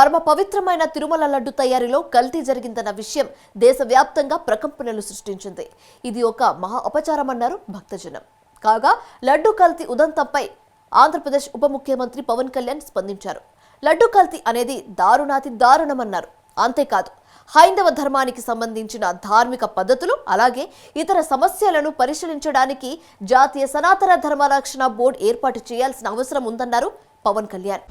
పరమ పవిత్రమైన తిరుమల లడ్డు తయారీలో కల్తీ జరిగిందన్న విషయం దేశవ్యాప్తంగా ప్రకంపనలు సృష్టించింది. ఇది ఒక మహా అపచారమన్నారు భక్తజనం. కాగా లడ్డు కల్తీ ఉదంతంపై ఆంధ్రప్రదేశ్ ఉప ముఖ్యమంత్రి పవన్ కళ్యాణ్ స్పందించారు. లడ్డు కల్తీ అనేది దారుణాతి దారుణమన్నారు. అంతేకాదు హైందవ ధర్మానికి సంబంధించిన ధార్మిక పద్ధతులు అలాగే ఇతర సమస్యలను పరిశీలించడానికి జాతీయ సనాతన ధర్మ రక్షణ బోర్డు ఏర్పాటు చేయాల్సిన అవసరం ఉందన్నారు పవన్ కళ్యాణ్.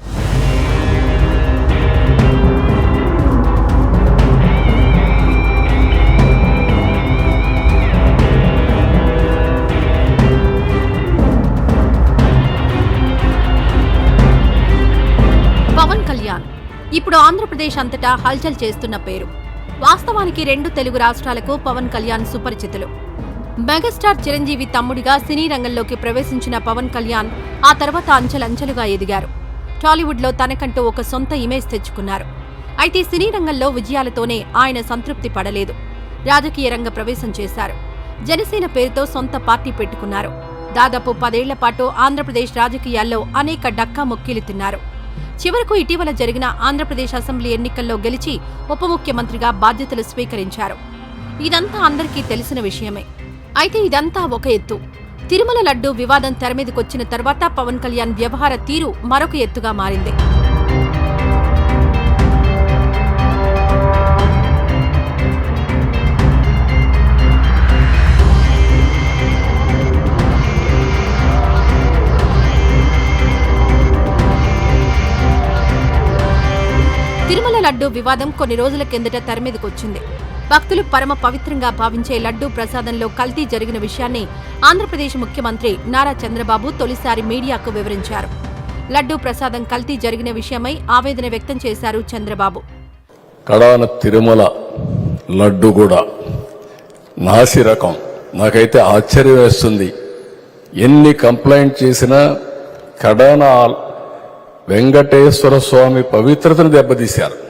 ఇప్పుడు ఆంధ్రప్రదేశ్ అంతటా హల్చల్ చేస్తున్న పేరు. వాస్తవానికి రెండు తెలుగు రాష్ట్రాలకు పవన్ కళ్యాణ్ సుపరిచితులు. మెగాస్టార్ చిరంజీవి తమ్ముడిగా సినీ రంగంలోకి ప్రవేశించిన పవన్ కళ్యాణ్ ఆ తర్వాత అంచెలంచెలుగా ఎదిగారు. టాలీవుడ్లో తనకంటూ ఒక సొంత ఇమేజ్ తెచ్చుకున్నారు. అయితే సినీ రంగంలో విజయాలతోనే ఆయన సంతృప్తి పడలేదు. రాజకీయ రంగ ప్రవేశం చేశారు. జనసేన పేరుతో సొంత పార్టీ పెట్టుకున్నారు. దాదాపు పదేళ్ళ పాటు ఆంధ్రప్రదేశ్ రాజకీయాల్లో అనేక డక్కా మొక్కిలు తిన్నారు. చివరకు ఇటీవల జరిగిన ఆంధ్రప్రదేశ్ అసెంబ్లీ ఎన్నికల్లో గెలిచి ఉప ముఖ్యమంత్రిగా బాధ్యతలు స్వీకరించారు. ఇదంతా అందరికీ తెలిసిన విషయమే. అయితే ఇదంతా ఒక ఎత్తు. తిరుమల లడ్డు వివాదం తెరమీదకొచ్చిన తర్వాత పవన్ కళ్యాణ్ వ్యవహార తీరు మరొక ఎత్తుగా మారింది. లడ్డు వివాదం కొన్ని రోజుల కిందట తెరమీదకొచ్చింది భక్తులు పరమ పవిత్రంగా భావించే లడ్డూ ప్రసాదంలో కల్తీ జరిగిన విషయాన్ని ఆంధ్రప్రదేశ్ ముఖ్యమంత్రి నారా చంద్రబాబు తొలిసారి మీడియాకు వివరించారు. లడ్డూ ప్రసాదం కల్తీ జరిగిన విషయమై ఆవేదన వ్యక్తం చేశారు చంద్రబాబు. కడాన తిరుమల లడ్డు కూడా నాసి రకం. నాకైతే ఆశ్చర్యం వేస్తుంది. ఎన్ని కంప్లైంట్ చేసినా కడాన వెంకటేశ్వర స్వామి పవిత్రతను దెబ్బతీశారు.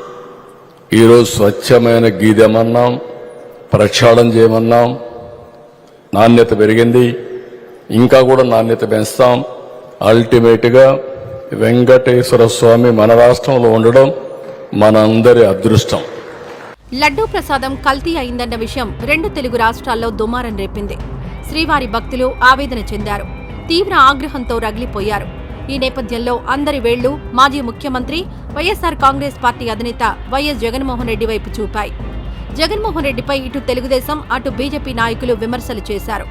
ఈరోజు స్వచ్ఛమైన గీదెమన్నాం ప్రక్షాళన చేయమన్నాం. నాణ్యత పెరిగింది. ఇంకా కూడా నాణ్యత పెంచుతాం. అల్టిమేట్గా వెంకటేశ్వర స్వామి మన రాష్ట్రంలో ఉండడం మనందరి అదృష్టం. లడ్డూ ప్రసాదం కల్తీ అయిందన్న విషయం రెండు తెలుగు రాష్ట్రాల్లో దుమారం రేపింది. శ్రీవారి భక్తులు ఆవేదన చెందారు. తీవ్ర ఆగ్రహంతో రగిలిపోయారు. ఈ నేపథ్యంలో అందరి వేళ్ళు మాజీ ముఖ్యమంత్రి వైఎస్సార్ కాంగ్రెస్ పార్టీ అధినేత వైఎస్ జగన్మోహన్ రెడ్డి వైపు చూపాయి. జగన్మోహన్ రెడ్డిపై ఇటు తెలుగుదేశం అటు బీజేపీ నాయకులు విమర్శలు చేశారు.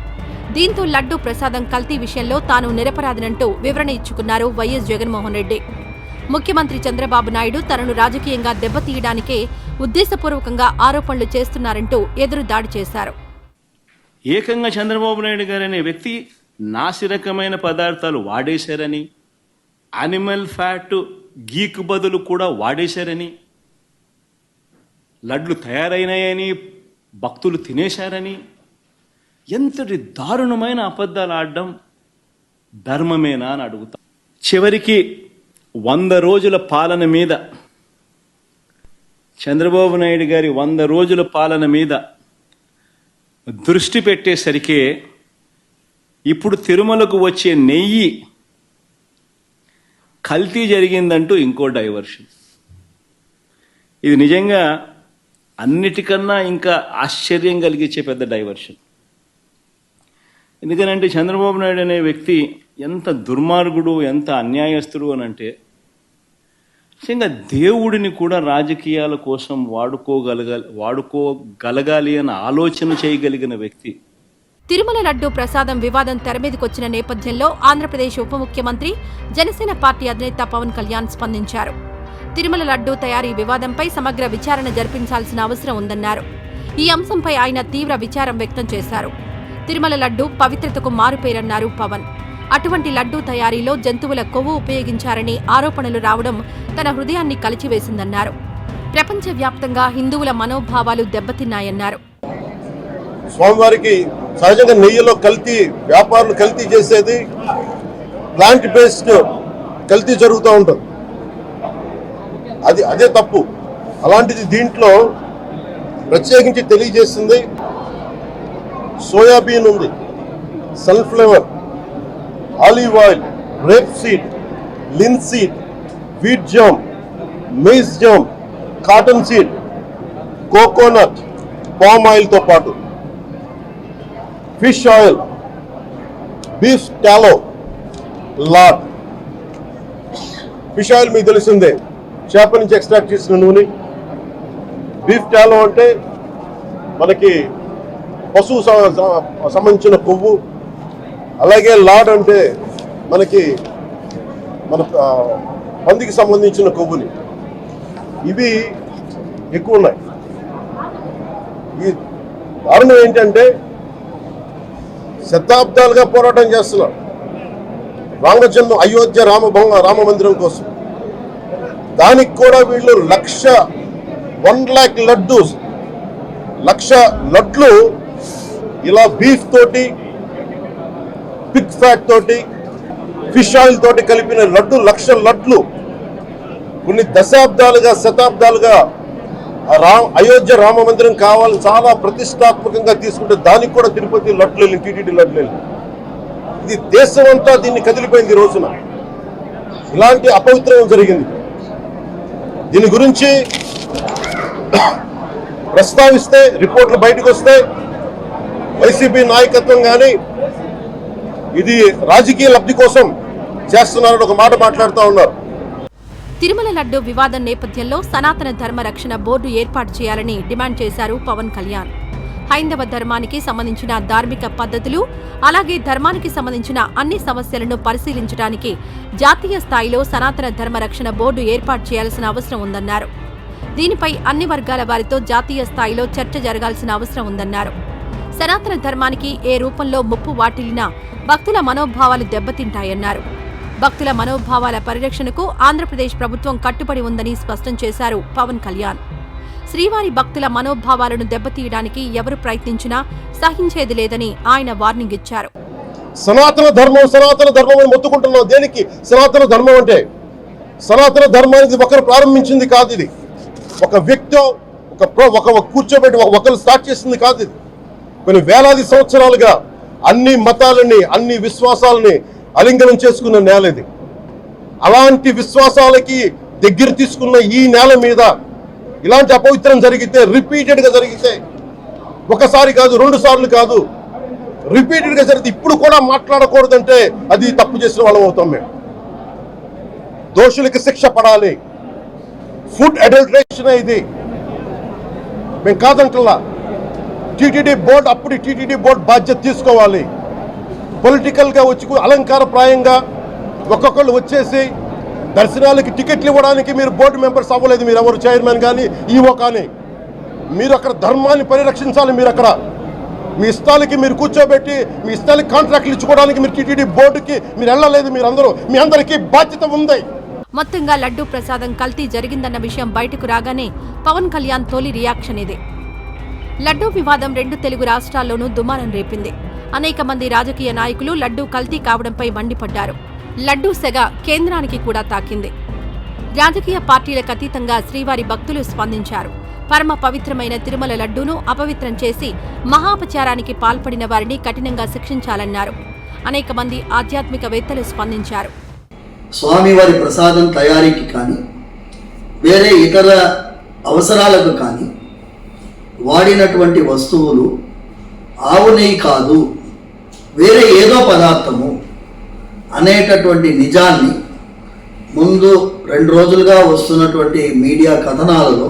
దీంతో లడ్డూ ప్రసాదం కల్తీ విషయంలో తాను నిరపరాధినంటూ వివరణ ఇచ్చుకున్నారు వైఎస్ జగన్మోహన్ రెడ్డి. ముఖ్యమంత్రి చంద్రబాబు నాయుడు తనను రాజకీయంగా దెబ్బతీయడానికే ఉద్దేశపూర్వకంగా ఆరోపణలు చేస్తున్నారంటూ ఎదురు దాడి చేశారు. ఏకంగా చంద్రబాబు నాయుడు గారు అనే వ్యక్తి నాసిరకమైన పదార్థాలు వాడేశారని యానిమల్ ఫ్యాట్ గీక్ బదులు కూడా వాడేశారని లడ్లు తయారైనాయని భక్తులు తినేశారని ఎంతటి దారుణమైన అబద్ధాలు ఆడడం ధర్మమేనా అని అడుగుతా. చివరికి వంద రోజుల పాలన మీద చంద్రబాబు నాయుడు గారి వంద రోజుల పాలన మీద దృష్టి పెట్టేసరికి ఇప్పుడు తిరుమలకు వచ్చే నెయ్యి కల్తీ జరిగిందంటూ ఇంకో డైవర్షన్. ఇది నిజంగా అన్నిటికన్నా ఇంకా ఆశ్చర్యం కలిగించే పెద్ద డైవర్షన్. ఎందుకనంటే చంద్రబాబు నాయుడు అనే వ్యక్తి ఎంత దుర్మార్గుడు ఎంత అన్యాయస్తుడు అని అంటే నిజంగా దేవుడిని కూడా రాజకీయాల కోసం వాడుకోగలగాలి వాడుకోగలగాలి అన్న ఆలోచన చేయగలిగిన వ్యక్తి తిరుమల లడ్డు ప్రసాదం వివాదం తెరమీదకొచ్చిన నేపథ్యంలో ఆంధ్రప్రదేశ్ ఉప ముఖ్యమంత్రి జనసేన పార్టీ అధినేత పవన్ కళ్యాణ్ స్పందించారు. తిరుమల లడ్డు తయారీ వివాదంపై సమగ్ర విచారణ జరిపించాల్సిన అవసరం ఉందన్నారు. ఈ అంశంపై ఆయన తీవ్ర విచారం వ్యక్తం చేశారు. తిరుమల లడ్డు పవిత్రతకు మారుపేరన్నారు పవన్. అటువంటి లడ్డూ తయారీలో జంతువుల కొవ్వు ఉపయోగించారని ఆరోపణలు రావడం తన హృదయాన్ని కలిచివేసిందన్నారు. ప్రపంచవ్యాప్తంగా హిందువుల మనోభావాలు దెబ్బతిన్నాయన్నారు. స్వామివారికి సహజంగా నెయ్యిలో కల్తీ వ్యాపారులు కల్తీ చేసేది ప్లాంట్ బేస్డ్ కల్తీ జరుగుతూ ఉంటుంది. అది అదే తప్పు. అలాంటిది దీంట్లో ప్రత్యేకించి తెలియజేసింది సోయాబీన్ ఉంది. Sunflower olive oil rapeseed linseed wheat germ maize germ cotton seed coconut palm ఆయిల్తో పాటు. Fish oil beef tallow lard fish oil మీకు తెలిసిందే. చేప నుంచి ఎక్స్ట్రాక్ట్ చేసిన నూనె. బీఫ్ టాలో అంటే మనకి పశువు సంబంధించిన కొవ్వు అలాగే లాడ్ అంటే మనకి మన పందికి సంబంధించిన కొవ్వుని. ఇవి ఎక్కువ ఉన్నాయి. ఈ కారణం ఏంటంటే శతాబ్దాలుగా పోరాటం చేస్తున్నారు రామజన్మ అయోధ్య రామ రామ మందిరం కోసం. దానికి కూడా వీళ్ళు లక్ష వన్ ల్యాక్ లడ్డు లక్ష లడ్లు ఇలా బీఫ్ తోటి పిక్ ఫ్యాట్ తోటి ఫిష్ ఆయిల్ తోటి కలిపిన లడ్డు లక్ష లడ్లు. కొన్ని దశాబ్దాలుగా శతాబ్దాలుగా రామ్ రా అయోధ్య రామ మందిరం కావాలని చాలా ప్రతిష్టాత్మకంగా తీసుకుంటే దానికి కూడా తిరుపతి లడ్లు టీటీడీ లడ్లు ఇది దేశం అంతా దీన్ని కదిలిపోయింది రోజున. ఇలాంటి అపవిత్రం జరిగింది. దీని గురించి ప్రస్తావిస్తే రిపోర్ట్లు బయటకు వస్తే వైసీపీ నాయకత్వం కానీ ఇది రాజకీయ లబ్ధి కోసం చేస్తున్నారని ఒక మాట మాట్లాడుతూ ఉన్నారు. తిరుమల లడ్డు వివాదం నేపథ్యంలో సనాతన ధర్మ రక్షణ బోర్డు ఏర్పాటు చేయాలని డిమాండ్ చేశారు పవన్ కళ్యాణ్. హైందవ ధర్మానికి సంబంధించిన ధార్మిక పద్ధతులు అలాగే ధర్మానికి సంబంధించిన అన్ని సమస్యలను పరిశీలించడానికి జాతీయ స్థాయిలో సనాతన ధర్మ రక్షణ బోర్డు ఏర్పాటు చేయాల్సిన అవసరం ఉందన్నారు. దీనిపై అన్ని వర్గాల వారితో జాతీయ స్థాయిలో చర్చ జరగాల్సిన అవసరం ఉందన్నారు. సనాతన ధర్మానికి ఏ రూపంలో ముప్పు వాటిల్లినా భక్తుల మనోభావాలు దెబ్బతింటాయన్నారు. భక్తుల మనోభావాల పరిరక్షణకు ఆంధ్రప్రదేశ్ ప్రభుత్వం కట్టుబడి ఉందని స్పష్టం చేశారు పవన్ కళ్యాణ్. శ్రీవారి భక్తుల మనోభావాలను దెబ్బతీయడానికి ఎవరు ప్రయత్నించినా సహించేది లేదని ఆయన వార్నింగ్ ఇచ్చారు. సనాతన ధర్మం సనాతన ధర్మం అని మొత్తుకుంటున్నాం. దేనికి? సనాతన ధర్మం అంటే? సనాతన ధర్మానికి ఒకరు ప్రారంభించింది కాదు ఇది. ఒక వ్యక్తి ఒక ఒక కూర్చోబెట్టి ఒక- ఒకరు స్టార్ట్ చేసింది కాదు ఇది. కొన్ని వేలాది సంవత్సరాలుగా అన్ని మతాలని అన్ని విశ్వాసాలని అలింగనం చేసుకున్న నేల ఇది. అలాంటి విశ్వాసాలకి దగ్గర తీసుకున్న ఈ నేల మీద ఇలాంటి అపవిత్రం జరిగితే రిపీటెడ్గా జరిగితే ఒకసారి కాదు రెండు సార్లు కాదు రిపీటెడ్గా జరిగితే ఇప్పుడు కూడా మాట్లాడకూడదంటే అది తప్పు చేసిన వాళ్ళం అవుతాం మేము. దోషులకి శిక్ష పడాలి. ఫుడ్ అడల్టరేషన్ ఇది. మేము కాదంటల్లా. టీటీడీ బోర్డు అప్పుడు టీటీడీ బోర్డు బాధ్యత తీసుకోవాలి. పొలిటికల్గా వచ్చి అలంకారప్రాయంగా ఒక్కొక్కళ్ళు వచ్చేసి దర్శనాలకి టికెట్లు ఇవ్వడానికి మీరు బోర్డు మెంబర్స్ అవ్వలేదు మీరు ఎవరు చైర్మన్ కానీ ఈవో కానీ. మీరు అక్కడ ధర్మాన్ని పరిరక్షించాలి మీరు అక్కడ. మీ ఇష్టాలకి మీరు కూర్చోబెట్టి మీ ఇష్టాలకి కాంట్రాక్ట్లు ఇచ్చుకోవడానికి మీరు టీటీడీ బోర్డుకి మీరు వెళ్ళలేదు మీరు అందరూ మీ అందరికీ బాధ్యత ఉంది. మొత్తంగా లడ్డూ ప్రసాదం కల్తీ జరిగిందన్న విషయం బయటకు రాగానే పవన్ కళ్యాణ్ తొలి రియాక్షన్ ఇదే. లడ్డూ వివాదం రెండు తెలుగు రాష్ట్రాల్లోనూ దుమారం రేపింది. అనేక మంది రాజకీయ నాయకులు లడ్డూ కల్తీ కావడంపై మండిపడ్డారు. లడ్డూ సెగ కేంద్రానికి కూడా తాకింది. రాజకీయ పార్టీలకు అతీతంగా శ్రీవారి భక్తులు స్పందించారు. పరమ పవిత్రమైన తిరుమల లడ్డూను అపవిత్రం చేసి మహాపచారానికి పాల్పడిన వారిని కఠినంగా శిక్షించాలన్నారు. అనేక మంది ఆధ్యాత్మికవేత్తలు స్పందించారు. స్వామివారి ప్రసాదం తయారీకి కానీ వేరే ఇతర అవసరాలకు కానీ వాడినటువంటి వస్తువులు ఆవు నెయ్యి కాదు వేరే ఏదో పదార్థము అనేటటువంటి నిజాన్ని ముందు రెండు రోజులుగా వస్తున్నటువంటి మీడియా కథనాలలో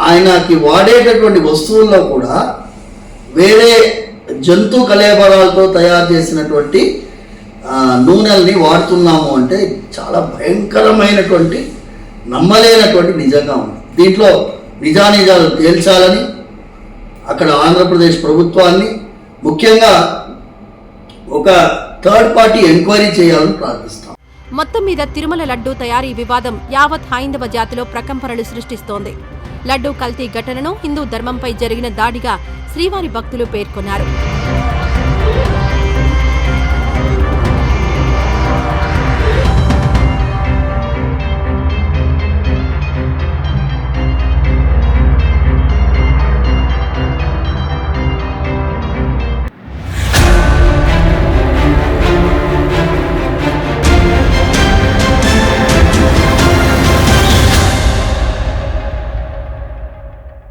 ఆయనకి వాడేటటువంటి వస్తువుల్లో కూడా వేరే జంతు కలేబరాలతో తయారు చేసినటువంటి నూనెల్ని వాడుతున్నాము అంటే చాలా భయంకరమైనటువంటి నమ్మలేనటువంటి నిజంగా ఉంది. దీంట్లో నిజానిజాలు తేల్చాలని అక్కడ ఆంధ్రప్రదేశ్ ప్రభుత్వాన్ని ముఖ్యంగా ఒక థర్డ్ పార్టీ ఎంక్వైరీ చేయాలని ప్రార్థిస్తాం. మొత్తం మీద తిరుమల లడ్డూ తయారీ వివాదం యావత్ హైందవ జాతిలో ప్రకంపనలు సృష్టిస్తోంది. లడ్డూ కల్తీ ఘటనను హిందూ ధర్మంపై జరిగిన దాడిగా శ్రీవారి భక్తులు పేర్కొన్నారు.